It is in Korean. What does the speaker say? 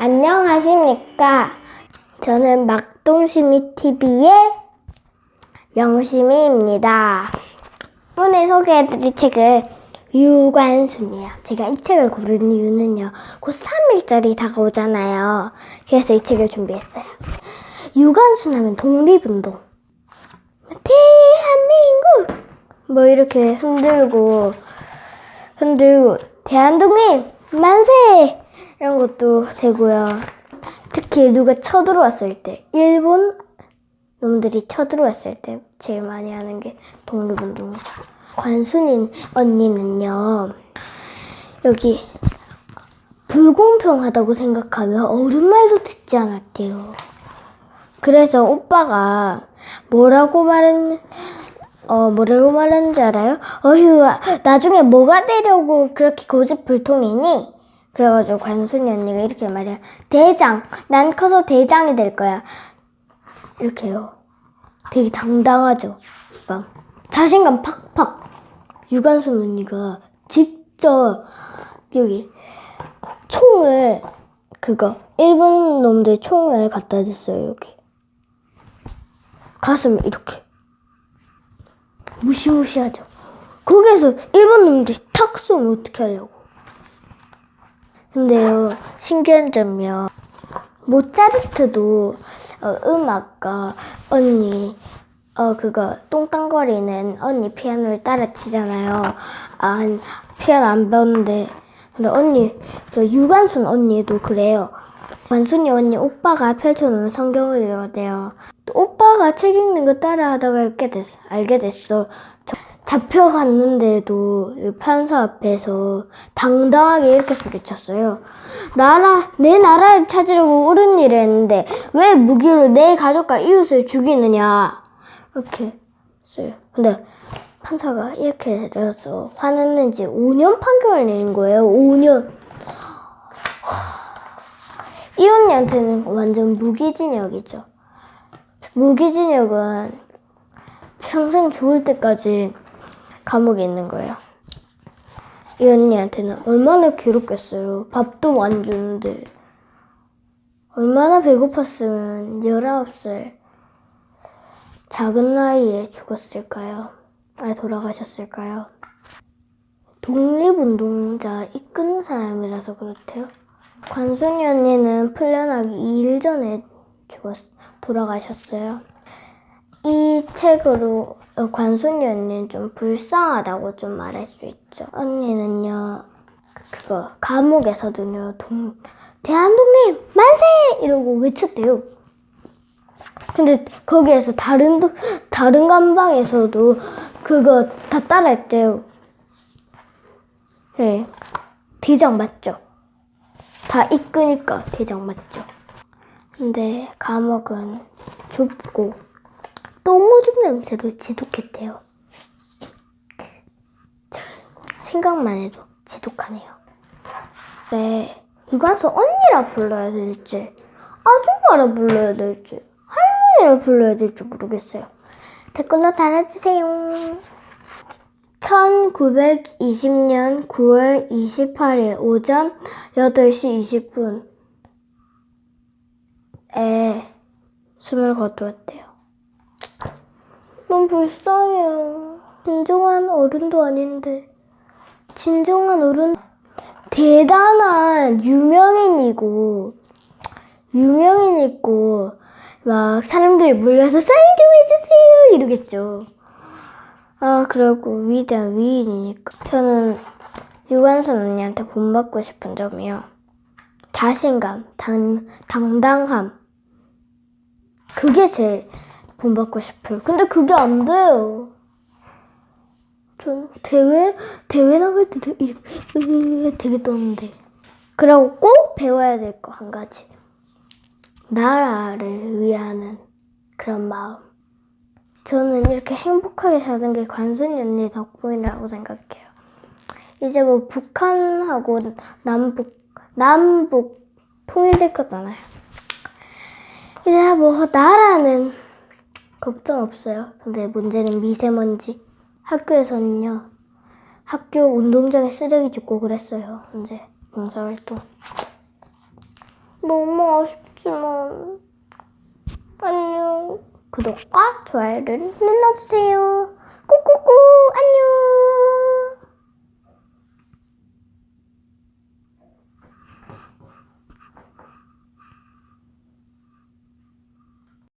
안녕하십니까. 저는 막동심이 TV의 영심이입니다. 오늘 소개해드릴 책은 유관순이에요. 제가 이 책을 고른 이유는요. 곧 3일절이 다가오잖아요. 그래서 이 책을 준비했어요. 유관순 하면 독립운동. 대한민국! 뭐 이렇게 흔들고, 흔들고, 대한독립! 만세! 이런 것도 되고요. 특히 누가 쳐들어왔을 때, 일본 놈들이 쳐들어왔을 때 제일 많이 하는 게 독립운동이죠. 관순인 언니는요, 여기 불공평하다고 생각하면 어른 말도 듣지 않았대요. 그래서 오빠가 뭐라고 말했, 어, 뭐라고 말했는지 알아요? 어휴, 나중에 뭐가 되려고 그렇게 고집불통이니? 그래가지고 관순이 언니가 이렇게 말해요. 대장, 난 커서 대장이 될 거야. 이렇게요. 되게 당당하죠. 막 자신감 팍팍. 유관순 언니가 직접 여기 총을 그거 일본 놈들 총을 갖다 댔어요 여기. 가슴에 이렇게 무시무시하죠. 거기에서 일본 놈들이 탁 쏘면 어떻게 하려고? 근데요 신기한 점이요. 모차르트도 어, 음악가 언니 어 그거 똥땅거리는 언니 피아노를 따라 치잖아요. 아 피아노 안 배웠는데 근데 언니 그 유관순 언니도 그래요. 관순이 언니 오빠가 펼쳐놓은 성경을 읽어대요. 오빠가 책 읽는 거 따라하다 가 알게 됐어. 알게 됐어. 저- 잡혀갔는데도 이 판사 앞에서 당당하게 이렇게 소리쳤어요. 나라 내 나라를 찾으려고 옳은 일을 했는데 왜 무기로 내 가족과 이웃을 죽이느냐 이렇게 했어요. 근데 판사가 이렇게 내려서 화냈는지 5년 판결을 내린 거예요. 5년. 이 언니한테는 완전 무기징역이죠. 무기징역은 평생 죽을 때까지 감옥에 있는 거예요. 이 언니한테는 얼마나 괴롭겠어요. 밥도 안 주는데. 얼마나 배고팠으면 19살 작은 나이에 죽었을까요? 아, 돌아가셨을까요? 독립운동자 이끄는 사람이라서 그렇대요. 관순이 언니는 풀려나기 2일 전에 죽었, 돌아가셨어요. 이 책으로 어, 관순이 언니는 좀 불쌍하다고 좀 말할 수 있죠. 언니는요, 그거, 감옥에서도요, 동, 대한독립! 만세! 이러고 외쳤대요. 근데 거기에서 다른, 도, 다른 감방에서도 그거 다 따라했대요. 네. 대장 맞죠? 다 이끄니까 대장 맞죠? 근데 감옥은 좁고 냄새로 지독했대요. 참, 생각만 해도 지독하네요. 네, 유관수 언니라 불러야 될지 아줌마라 불러야 될지 할머니라 불러야 될지 모르겠어요. 댓글로 달아주세요. 1920년 9월 28일 오전 8시 20분에 숨을 거두었대요. 너무 불쌍해요. 진정한 어른도 아닌데. 진정한 어른, 대단한 유명인이고, 유명인이고, 막 사람들이 몰려서 사인 좀 해주세요! 이러겠죠. 아, 그리고 위대한 위인이니까. 저는 유관순 언니한테 본받고 싶은 점이요. 자신감, 당, 당당함. 그게 제일 본받고 싶어요. 근데 그게 안 돼요. 전 대회, 대회 나갈 때 되게, 으, 되게 떠는데. 그리고 꼭 배워야 될 거 한 가지. 나라를 위하는 그런 마음. 저는 이렇게 행복하게 사는 게 관순이 언니 덕분이라고 생각해요. 이제 뭐 북한하고 남북, 남북 통일될 거잖아요. 이제 뭐 나라는 걱정 없어요. 근데 문제는 미세먼지. 학교에서는요. 학교 운동장에 쓰레기 줍고 그랬어요. 이제 봉사활동. 너무 아쉽지만 안녕. 구독과 좋아요를 눌러주세요. 꾹꾹꾹.